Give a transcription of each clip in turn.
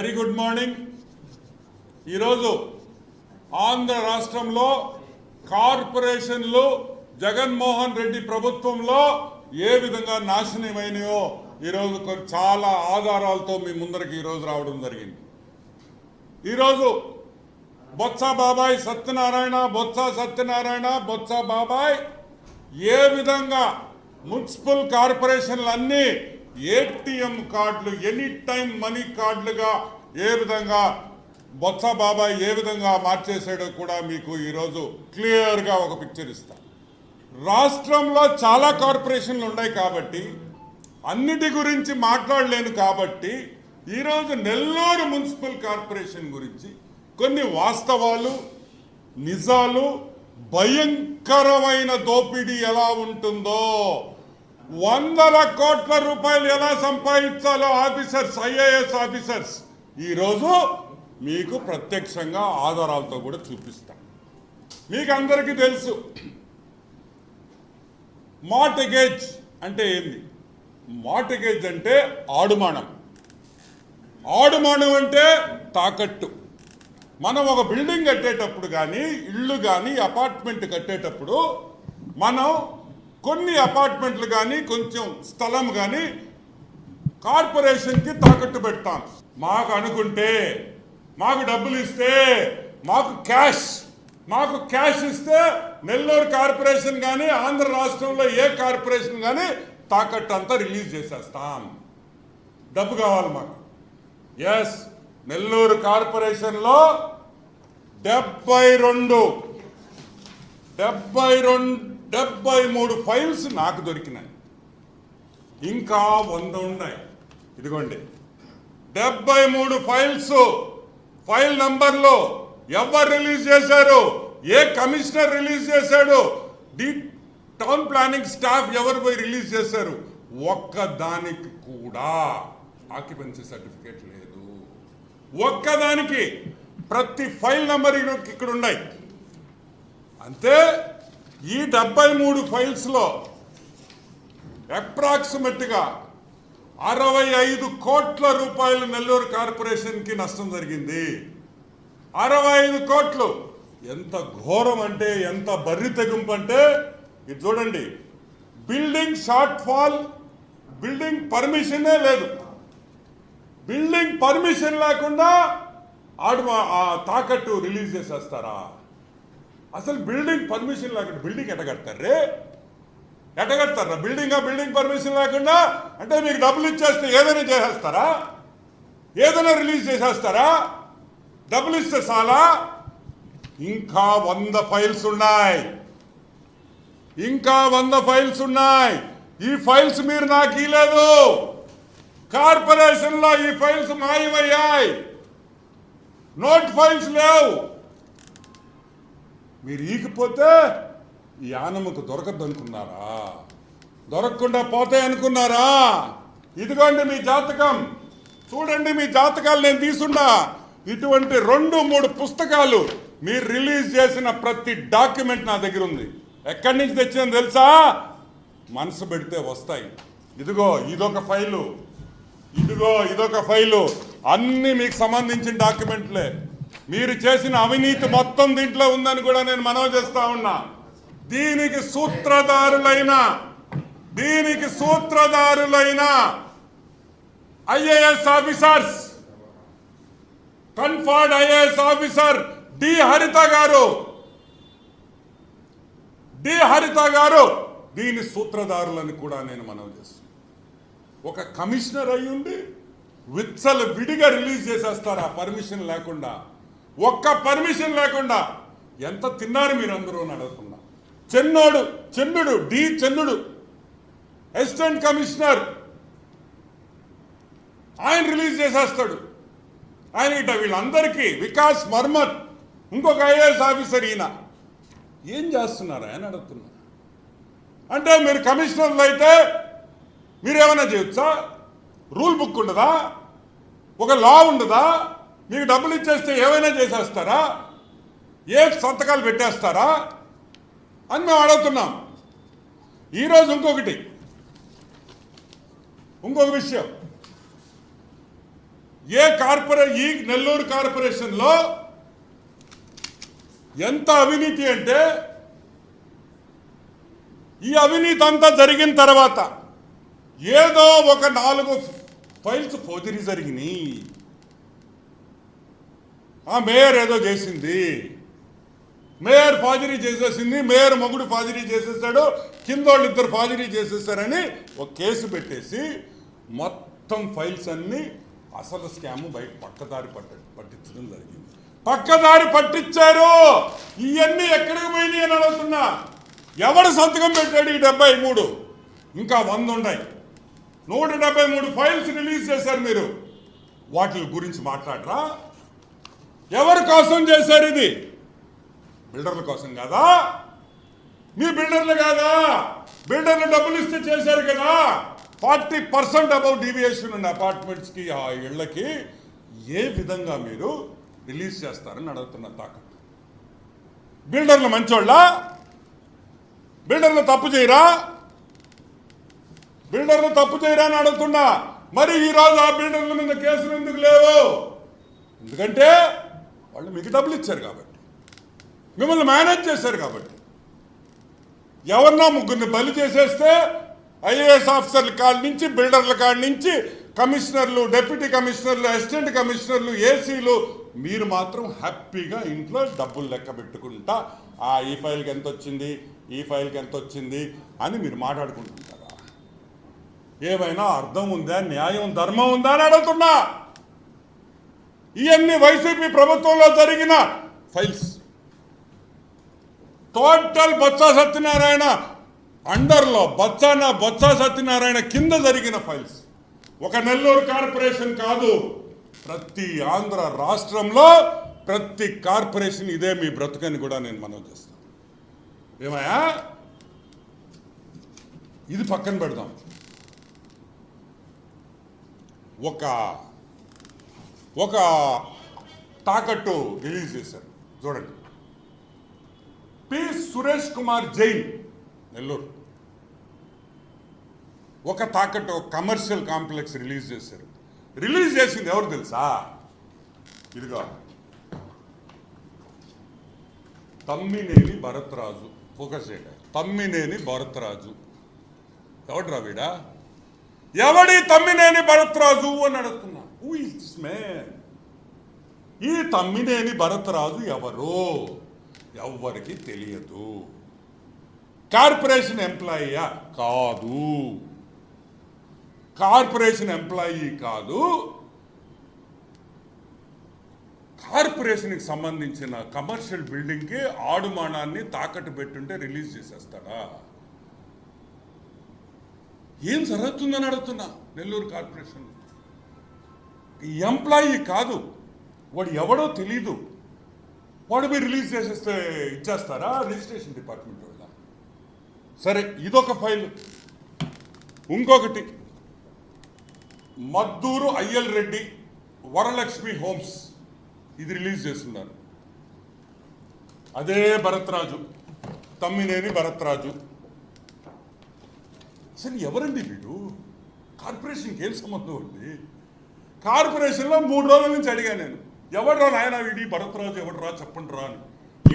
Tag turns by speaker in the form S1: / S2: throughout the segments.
S1: Very good morning. ఈరోజు ఆంధ్ర రాష్ట్రంలో కార్పొరేషన్లు జగన్మోహన్ రెడ్డి ప్రభుత్వంలో ఏ విధంగా నాశనమైనయో ఈరోజు కొన్ని చాలా ఆధారాలతో మీ ముందరికి ఈరోజు రావడం జరిగింది. ఈరోజు బొత్స బాబాయ్ సత్యనారాయణ బొత్స సత్యనారాయణ బొత్స బాబాయ్ ఏ విధంగా మున్సిపల్ కార్పొరేషన్లన్నీ ఏటీఎం కార్డులు ఎనీ టైం మనీ కార్డులుగా ఏ విధంగా బొత్స బాబాయ్ ఏ విధంగా మార్చేసాడో కూడా మీకు ఈరోజు క్లియర్గా ఒక పిక్చర్ ఇస్తా. రాష్ట్రంలో చాలా కార్పొరేషన్లు ఉన్నాయి కాబట్టి అన్నిటి గురించి మాట్లాడలేను కాబట్టి ఈరోజు నెల్లూరు మున్సిపల్ కార్పొరేషన్ గురించి కొన్ని వాస్తవాలు నిజాలు భయంకరమైన దోపిడీ ఎలా ఉంటుందో వందల కోట్ల రూపాయలు ఎలా సంపాదించాలో ఆఫీసర్స్ ఐఏఎస్ ఆఫీసర్స్. ఈరోజు మీకు ప్రత్యక్షంగా ఆధారాలతో కూడా చూపిస్తాం. మీకు అందరికీ తెలుసు. మార్టగేజ్ అంటే ఏంది? మార్టగేజ్ అంటే ఆడుమానం. ఆడుమానం అంటే తాకట్టు. మనం ఒక బిల్డింగ్ కట్టేటప్పుడు కానీ ఇల్లు కానీ అపార్ట్మెంట్ కట్టేటప్పుడు మనం కొన్ని అపార్ట్మెంట్లు కానీ కొంచెం స్థలం కానీ కార్పొరేషన్కి తాకట్టు పెడతాం. మాకు అనుకుంటే మాకు డబ్బులు ఇస్తే మాకు క్యాష్ మాకు క్యాష్ ఇస్తే నెల్లూరు కార్పొరేషన్ కానీ ఆంధ్ర రాష్ట్రంలో ఏ కార్పొరేషన్ కానీ తాకట్టు అంతా రిలీజ్ చేసేస్తాం. డబ్బు కావాలి మాకు. ఎస్ నెల్లూరు కార్పొరేషన్లో డెబ్బై రెండు డెబ్బై రెండు డెబ్బై మూడు ఫైల్స్ నాకు దొరికినాయి. ఇంకా వంద ఉన్నాయి. ఇదిగోండి. డెబ్బై మూడు ఫైల్స్. ఫైల్ నంబర్లో ఎవరు రిలీజ్ చేశారు? ఏ కమిషనర్ రిలీజ్ చేశాడు? డి టౌన్ ప్లానింగ్ స్టాఫ్ ఎవరు పోయి రిలీజ్ చేశారు? ఒక్క దానికి కూడా ఆక్యుపెన్సీ సర్టిఫికేట్ లేదు. ఒక్కదానికి ప్రతి ఫైల్ నంబర్ ఇక్కడ ఉన్నాయి. అంతే. ఈ డెబ్బై మూడు ఫైల్స్లో అప్రాక్సిమేట్గా అరవై ఐదు కోట్ల రూపాయలు నెల్లూరు కార్పొరేషన్కి నష్టం జరిగింది. అరవై ఐదు కోట్లు ఎంత ఘోరం అంటే ఎంత బర్రి తెగింపు అంటే ఇది చూడండి. బిల్డింగ్ షార్ట్ ఫాల్ బిల్డింగ్ పర్మిషనే లేదు. బిల్డింగ్ పర్మిషన్ లేకుండా ఆడు ఆ తాకట్టు రిలీజ్ చేసేస్తారా? అసలు బిల్డింగ్ పర్మిషన్ లేకుండా బిల్డింగ్ ఎట్ట కడతారు ఎట్ట కడతారా బిల్డింగ్ బిల్డింగ్ పర్మిషన్ లేకుండా? అంటే మీకు డబ్బులు ఇచ్చేస్తే ఏదైనా చేసేస్తారా? ఏదైనా రిలీజ్ చేసేస్తారా? డబ్బులు ఇస్తే చాలా? ఇంకా వంద ఫైల్స్ ఉన్నాయి. ఇంకా వంద ఫైల్స్ ఉన్నాయి. ఈ ఫైల్స్ మీరు నాకు ఇలేదు కార్పొరేషన్లో ఈ ఫైల్స్ మాయమయ్యాయి. నోట్ ఫైల్స్ లేవు. మీరు ఈకపోతే ఈ ఆనమ్మకు దొరకద్దు అనుకున్నారా దొరకకుండా పోతాయి అనుకున్నారా? ఇదిగోండి మీ జాతకం. చూడండి మీ జాతకాలు నేను తీసుండా. ఇటువంటి రెండు మూడు పుస్తకాలు మీరు రిలీజ్ చేసిన ప్రతి డాక్యుమెంట్ నా దగ్గర ఉంది. ఎక్కడి నుంచి తెచ్చిందని తెలుసా? మనసు పెడితే వస్తాయి. ఇదిగో ఇదొక ఫైలు. ఇదిగో ఇదొక ఫైలు. అన్నీ మీకు సంబంధించిన డాక్యుమెంట్లే. మీరు చేసిన అవినీతి మొత్తం దీంట్లో ఉందని కూడా నేను మనవి చేస్తా ఉన్నా. దీనికి సూత్రధారులైన దీనికి సూత్రధారులైన IAS officers conferred IAS officer D Haritha garu D Haritha గారు దీని సూత్రధారులని కూడా నేను మనవి చేస్తున్నాను ఒక కమిషనర్ అయ్యుండి విత్సలు విడిగా రిలీజ్ చేసేస్తారు ఆ పర్మిషన్ లేకుండా. ఒక్క పర్మిషన్ లేకుండా ఎంత తిన్నారు మీరు అందరూ అని Chennodu Chennudu D Chennudu assistant commissioner ఆయన రిలీజ్ చేసేస్తాడు. ఆయన ఇట వీళ్ళందరికీ వికాస్ మర్మత్ ఇంకొక ఐఏఎస్ ఆఫీసర్ ఈయన. ఏం చేస్తున్నారు ఆయన అడుగుతున్నా. అంటే మీరు కమిషనర్లు అయితే మీరేమైనా చేయొచ్చా? రూల్ బుక్ ఉండదా? ఒక లా ఉండదా? మీకు డబ్బులు ఇచ్చేస్తే ఏమైనా చేసేస్తారా? ఏ సంతకాలు పెట్టేస్తారా? అని మేము అడుగుతున్నాం. ఈరోజు ఇంకొకటి. ఇంకొక విషయం. ఏ కార్పొరే ఈ నెల్లూరు కార్పొరేషన్లో ఎంత అవినీతి అంటే ఈ అవినీతి అంతా జరిగిన తర్వాత ఏదో ఒక నాలుగు ఫైల్స్ ఫోజరీ జరిగినాయి. ఆ మేయర్ ఏదో చేసింది. మేయర్ ఫాజరీ చేసేసింది మేయర్ మొగుడు ఫాజరీ చేసేసాడు కింద వాళ్ళు ఇద్దరు ఫాజరీ చేసేసారని ఒక కేసు పెట్టేసి మొత్తం ఫైల్స్ అన్నీ అసలు స్కామ్ బయట పక్కదారి పట్ట పట్టించడం జరిగింది. పక్కదారి పట్టించారు! ఇవన్నీ ఎక్కడికి పోయినాయి అని అడుగుతున్నా. ఎవడు సంతకం పెట్టాడు ఈ డెబ్బై మూడు? ఇంకా వంద ఉన్నాయి నూట డెబ్బై మూడు ఫైల్స్ రిలీజ్ చేశారు మీరు. వాటి గురించి మాట్లాడరా? ఎవరి కోసం చేశారు ఇది? బిల్డర్ల కోసం కాదా? మీ బిల్డర్లు కాదా? బిల్డర్లు డబ్బులు ఇస్తే చేశారు కదా. ఫార్టీ పర్సెంట్ అబౌవ్ డీవియేషన్ ఉన్న అపార్ట్మెంట్స్కి ఆ ఇళ్ళకి ఏ విధంగా మీరు రిలీజ్ చేస్తారని అడుగుతున్న తాకట్టు. బిల్డర్లు మంచోళ్ళ? బిల్డర్లు తప్పు చేయరా? బిల్డర్లు తప్పు చేయరా అని అడుగుతున్నా. మరి ఈ రోజు ఆ బిల్డర్ల మీద కేసులు ఎందుకు లేవు? ఎందుకంటే వాళ్ళు మీకు డబ్బులు ఇచ్చారు కాబట్టి. మిమ్మల్ని మేనేజ్ చేశారు కాబట్టి. ఎవరన్నా ముగ్గురిని బలి చేసేస్తే ఐఏఎస్ ఆఫీసర్ల కాడి నుంచి బిల్డర్ల కాడి నుంచి కమిషనర్లు డెప్యూటీ కమిషనర్లు అసిస్టెంట్ కమిషనర్లు ఏసీలు మీరు మాత్రం హ్యాపీగా ఇంట్లో డబ్బులు లెక్క పెట్టుకుంటా ఆ ఈ ఫైల్కి ఎంత వచ్చింది ఈ ఫైల్కి ఎంత వచ్చింది అని మీరు మాట్లాడుకుంటుంటారా? ఏమైనా అర్థం ఉందా? న్యాయం ధర్మం ఉందా అని అడుగుతున్నా. ఇవన్నీ వైసీపీ ప్రభుత్వంలో జరిగిన ఫైల్స్. టోటల్ బొత్స సత్యనారాయణ అండర్లో బొత్సాన బొత్స సత్యనారాయణ కింద జరిగిన ఫైల్స్. ఒక నెల్లూరు కార్పొరేషన్ కాదు ప్రతి ఆంధ్ర రాష్ట్రంలో ప్రతి కార్పొరేషన్ ఇదే మీ బ్రతుకని కూడా నేను మనం చేస్తాను ఏమయ్యా? ఇది పక్కన పెడదాం. ఒక ఒక తాకట్టు రిలీజ్ చేశారు. చూడండి. పి. సురేష్ కుమార్ జైన్ నెల్లూరు. ఒక తాకట్టు కమర్షియల్ కాంప్లెక్స్ రిలీజ్ చేశారు. రిలీజ్ చేసింది ఎవరు తెలుసా? ఇదిగో. తమ్మినేని భరత్రాజు. ఫోకస్ చేయడం. తమ్మినేని భరత్రాజు. ఎవడ్రా వీడా? ఎవడి తమ్మినేని భరత్రాజు అని అడుగుతున్నా? హూ ఇస్ దిస్ మ్యాన్ ఈ తమ్మినేని భరతరాజు ఎవరు? ఎవ్వరికి తెలియదు. కార్పొరేషన్ ఎంప్లాయీయా? కాదు. కార్పొరేషన్ ఎంప్లాయీ కాదు. కార్పొరేషన్కి సంబంధించిన కమర్షియల్ బిల్డింగ్కి ఆడుమానాన్ని తాకట్టు పెట్టుంటే రిలీజ్ చేసేస్తాడా ఏం జరుగుతుందని అడుగుతున్నా నెల్లూరు కార్పొరేషన్ ఎంప్లాయీ కాదు. వాడు ఎవడో తెలీదు. వాడు మీరు రిలీజ్ చేసేస్తే ఇచ్చేస్తారా? రిజిస్ట్రేషన్ డిపార్ట్మెంట్ వాళ్ళ సరే ఇదొక ఫైల్. ఇంకొకటి. మద్దూరు అయ్యల్ రెడ్డి వరలక్ష్మి హోమ్స్. ఇది రిలీజ్ చేస్తున్నారు. అదే భరత్రాజు. తమ్మినేని భరత్రాజు. అసలు ఎవరండి వీడు? కార్పొరేషన్కి ఏం సంబంధం ఉంది? కార్పొరేషన్లో మూడు రోజుల నుంచి అడిగాను నేను. ఎవడరా నాయన వీడి? భరత్రాజు ఎవడరా? చెప్పండి రా అని.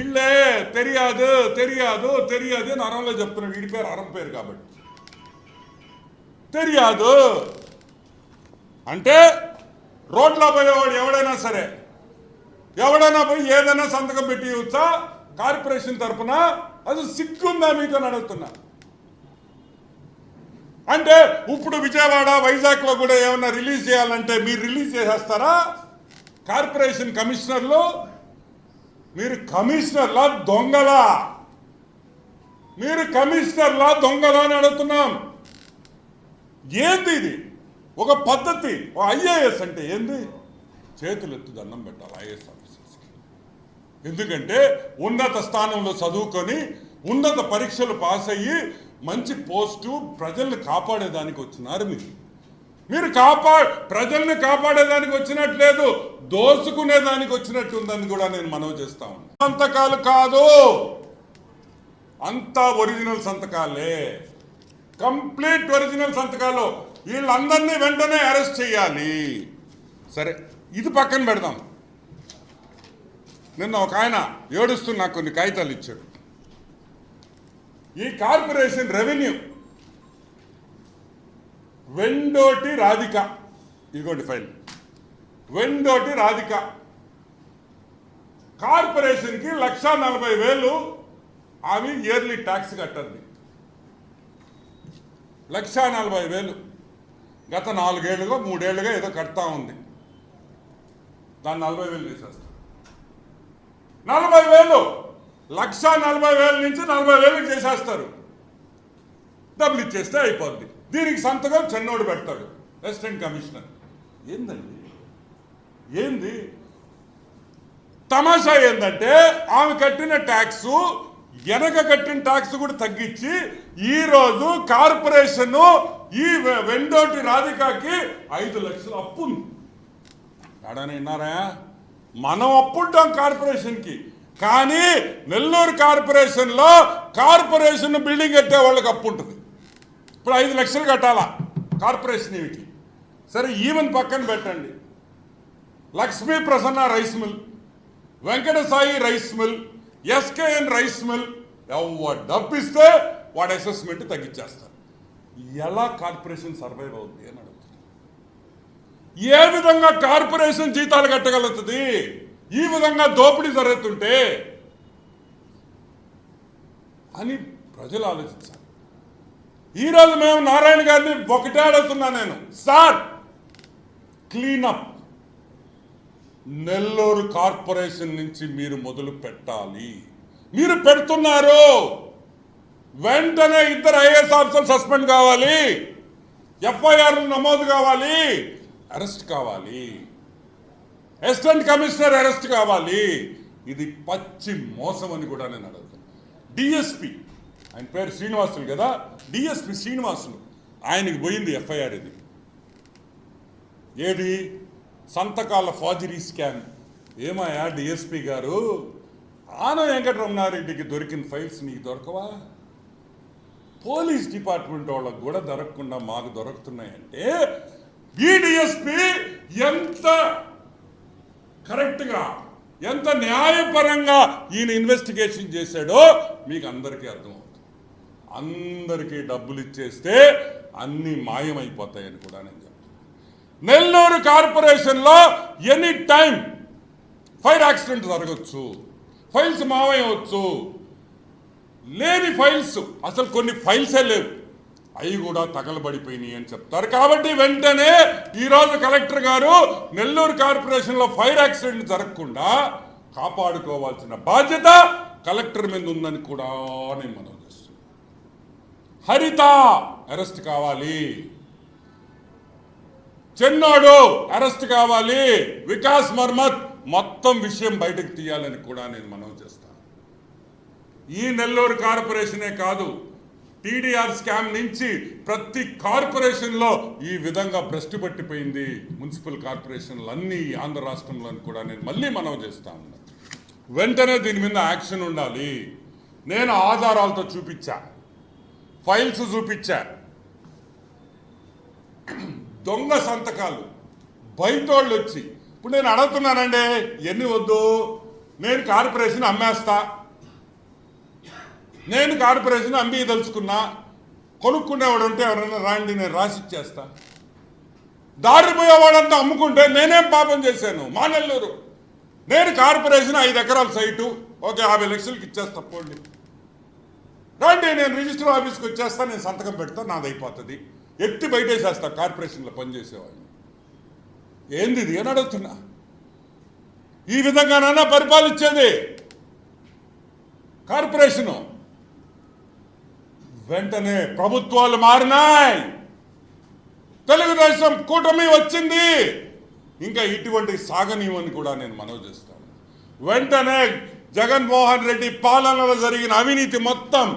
S1: ఇల్లే తెలియదు తెలియదు తెలియదు అని అరంలో చెప్తున్నా. వీడి పేరు అరం పేరు కాబట్టి. తెలియదు అంటే రోడ్లో పోయేవాడు ఎవడైనా సరే ఎవడైనా పోయి ఏదైనా సంతకం పెట్టి ఇవ్వచ్చా? కార్పొరేషన్ తరపున? అది సిగ్గుందా మీతో అని అడుగుతున్నా. అంటే ఇప్పుడు విజయవాడ వైజాగ్లో కూడా ఏమన్నా రిలీజ్ చేయాలంటే మీరు రిలీజ్ చేసేస్తారా? కార్పొరేషన్ కమిషనర్లు మీరు కమిషనర్లా దొంగలా? మీరు కమిషనర్లా దొంగలా అని అడుగుతున్నాం. ఏంది ఇది? ఒక పద్ధతి ఒక ఐఏఎస్ అంటే ఏంది? చేతులు ఎత్తు దండం పెట్టాలి ఐఏఎస్ ఆఫీసర్స్కి. ఎందుకంటే ఉన్నత స్థానంలో చదువుకొని ఉన్నత పరీక్షలు పాస్ అయ్యి మంచి పోస్టు ప్రజల్ని కాపాడేదానికి వచ్చినారు మీరు. మీరు కాపా ప్రజల్ని కాపాడేదానికి వచ్చినట్లేదు దోసుకునేదానికి వచ్చినట్టు ఉందని కూడా నేను మనవి చేస్తా ఉన్నాను సంతకాలు కాదు. అంతా ఒరిజినల్ సంతకాలే. కంప్లీట్ ఒరిజినల్ సంతకాలు. వీళ్ళందరినీ వెంటనే అరెస్ట్ చేయాలి. సరే ఇది పక్కన పెడదాం. నిన్న ఒక ఆయన ఏడుస్తూ నాకు కొన్ని కాగితాలు ఇచ్చాడు. ఈ కార్పొరేషన్ రెవెన్యూ. వెండోటి రాధిక. ఇదిగోండి ఫైల్. వెండోటి రాధిక. కార్పొరేషన్కి లక్ష నలభై వేలు ఆమె ఇయర్లీ ట్యాక్స్ కట్టద్ది లక్ష నలభై వేలు. గత నాలుగేళ్ళుగా మూడేళ్ళుగా ఏదో కడతా ఉంది. దాన్ని నలభై వేలు తీసేస్తారు నలభై వేలు! లక్ష నలభై వేల నుంచి నలభై వేలు చేసేస్తారు. డబ్బులు ఇచ్చేస్తే అయిపోద్ది. దీనికి సంతకం చెన్నోడు పెడతాడు అసిస్టెంట్ కమిషనర్. ఏందండి? ఏంది? తమాషా ఏంటంటే ఆమె కట్టిన ట్యాక్స్ వెనక కట్టిన ట్యాక్స్ కూడా తగ్గించి ఈరోజు కార్పొరేషన్ ఈ వె- వెండోటి రాధికాకి ఐదు లక్షలు అప్పు ఉంది ఎడని విన్నారా మనం అప్పుంటాం కార్పొరేషన్కి. కానీ నెల్లూరు కార్పొరేషన్లో కార్పొరేషన్ బిల్డింగ్ కట్టే వాళ్ళకి అప్పు ఉంటుంది. ఇప్పుడు ఐదు లక్షలు కట్టాలా కార్పొరేషన్ ఈమెకి సరే ఈవెన్ పక్కన పెట్టండి. Lakshmi Prasanna rice mill Venkata Sai rice mill SKN rice mill ఎవరు డబ్బిస్తే వాడు అసెస్మెంట్ తగ్గించేస్తారు. ఎలా కార్పొరేషన్ సర్వైవ్ అవుతుంది అని అడుగుతుంది ఏ విధంగా కార్పొరేషన్ జీతాలు కట్టగలుగుతుంది? ఈ విధంగా దోపిడీ జరుగుతుంటే అని ప్రజలు ఆలోచించాలి. ఈరోజు మేము నారాయణ గారిని ఒకటే అడుగుతున్నా నేను సార్ క్లీనప్ నెల్లూరు కార్పొరేషన్ నుంచి మీరు మొదలు పెట్టాలి. మీరు పెడుతున్నారు. వెంటనే ఇద్దరు ఐఏఎస్ ఆఫీసర్ సస్పెండ్ కావాలి. ఎఫ్ఐఆర్ నమోదు కావాలి. అరెస్ట్ కావాలి. అసిస్టెంట్ కమిషనర్ అరెస్ట్ కావాలి. ఇది పచ్చి మోసం అని కూడా నేను అడుగుతాను డిఎస్పి ఆయన పేరు శ్రీనివాసులు కదా? డిఎస్పి శ్రీనివాసులు ఆయనకి పోయింది ఎఫ్ఐఆర్ ఇది. ఏది? సంతకాల ఫాజరీ స్కామ్. ఏమయ్యా డిఎస్పి గారు? ఆన వెంకటరమణారెడ్డికి దొరికిన ఫైల్స్ నీకు దొరకవా? పోలీస్ డిపార్ట్మెంట్ వాళ్ళకు కూడా దొరకకుండా మాకు దొరుకుతున్నాయంటే ఈ డిఎస్పి ఎంత కరెక్ట్గా ఎంత న్యాయపరంగా ఈయన ఇన్వెస్టిగేషన్ చేశాడో మీకు అందరికీ అర్థమవుతుంది. అందరికీ డబ్బులు ఇచ్చేస్తే అన్నీ మాయమైపోతాయని కూడా నేను చెప్తాను నెల్లూరు కార్పొరేషన్లో ఎనీ టైం ఫైర్ యాక్సిడెంట్ జరగచ్చు ఫైల్స్ మావయ్యవచ్చు లేని ఫైల్స్ అసలు కొన్ని ఫైల్సే లేవు. అవి కూడా తగలబడిపోయినాయి అని చెప్తారు. కాబట్టి వెంటనే ఈరోజు కలెక్టర్ గారు నెల్లూరు కార్పొరేషన్లో ఫైర్ యాక్సిడెంట్ జరగకుండా కాపాడుకోవాల్సిన బాధ్యత కలెక్టర్ మీద ఉందని కూడా నేను మనం హరిత అరెస్ట్ కావాలి. చెన్నోడు అరెస్ట్ కావాలి. వికాస్ మర్మత్ మొత్తం విషయం బయటకు తీయాలని కూడా నేను మనం చేస్తాను. ఈ నెల్లూరు కార్పొరేషనే కాదు టీడీఆర్ స్కామ్ నుంచి ప్రతి కార్పొరేషన్లో ఈ విధంగా భ్రష్టు పట్టిపోయింది. మున్సిపల్ కార్పొరేషన్లు అన్ని ఆంధ్ర రాష్ట్రంలో కూడా నేను మళ్ళీ మనవి చేస్తా ఉన్నాను వెంటనే దీని మీద యాక్షన్ ఉండాలి. నేను ఆధారాలతో చూపించా. ఫైల్స్ చూపించా. దొంగ సంతకాలు. బయటోళ్ళు వచ్చి ఇప్పుడు నేను అడుగుతున్నానండి ఎన్ని వద్దు? నేను కార్పొరేషన్ అమ్మేస్తా. నేను కార్పొరేషన్ అంబి తలుచుకున్నా కొనుక్కునేవాడు ఉంటే ఎవరైనా రాండి నేను రాసి ఇచ్చేస్తా. దారి అమ్ముకుంటే నేనేం పాపం చేశాను? మా నెల్లూరు. నేను కార్పొరేషన్ ఐదు ఎకరాల సైటు ఒక యాభై లక్షలకి ఇచ్చేస్తా పోండి. రాండి నేను రిజిస్టర్ ఆఫీస్కి వచ్చేస్తా నేను సంతకం పెడతా నాది అయిపోతుంది. ఎత్తి బయటేసేస్తా కార్పొరేషన్లో పనిచేసేవాడిని. ఏంది ఇది? అని అడుగుతున్నా. ఈ విధంగానైనా పరిపాలించేది కార్పొరేషను. వెంటనే ప్రభుత్వాలు మారినాయి. తెలుగుదేశం కూటమి వచ్చింది. ఇంకా ఇటువంటి సాగనీయమని కూడా నేను మనవి చేస్తాను. వెంటనే జగన్మోహన్ రెడ్డి పాలనలో జరిగిన అవినీతి మొత్తం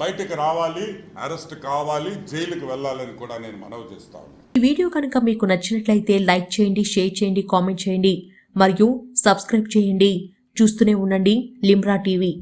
S1: బయటకు రావాలి అరెస్ట్ కావాలి జైలుకు వెళ్ళాలని కూడా నేను మనవి చేస్తాను
S2: ఈ వీడియో కనుక మీకు నచ్చినట్లయితే లైక్ చేయండి షేర్ చేయండి కామెంట్ చేయండి మరియు సబ్స్క్రైబ్ చేయండి. చూస్తూనే ఉండండి లిమ్రా టీవీ.